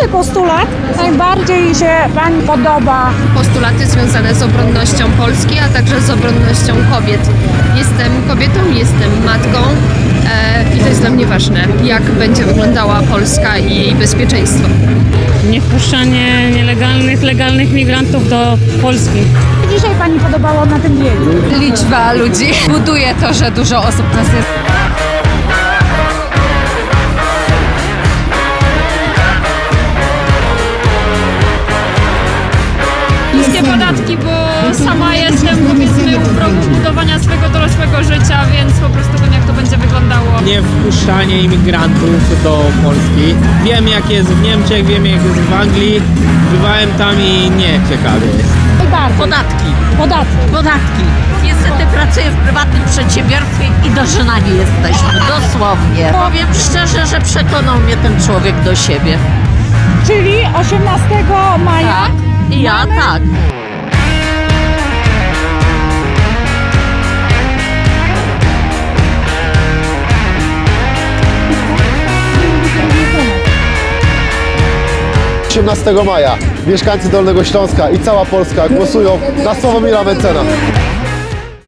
Który postulat najbardziej się Pani podoba? postulaty związane z obronnością Polski, a także z obronnością kobiet. Jestem kobietą, jestem matką e, i to jest dla mnie ważne, jak będzie wyglądała Polska i jej bezpieczeństwo. niewpuszczanie nielegalnych, legalnych migrantów do Polski. Dzisiaj Pani podobało na tym biegu? liczba ludzi buduje to, że dużo osób nas jest. Podatki, bo sama jestem powiedzmy u progu budowania swojego dorosłego życia, więc po prostu wiem jak to będzie wyglądało. nie wpuszczanie imigrantów do Polski. Wiem jak jest w Niemczech, wiem jak jest w Anglii. Bywałem tam i nie ciekawie jest. Podatki, Podatki. podatki. Niestety pracuję w prywatnym przedsiębiorstwie i dożynani jesteśmy, dosłownie. Powiem szczerze, że przekonał mnie ten człowiek do siebie. Czyli 18 maja. Tak? I ja. Tak. 18 maja mieszkańcy Dolnego Śląska i cała Polska głosują na Sławomira Mencena.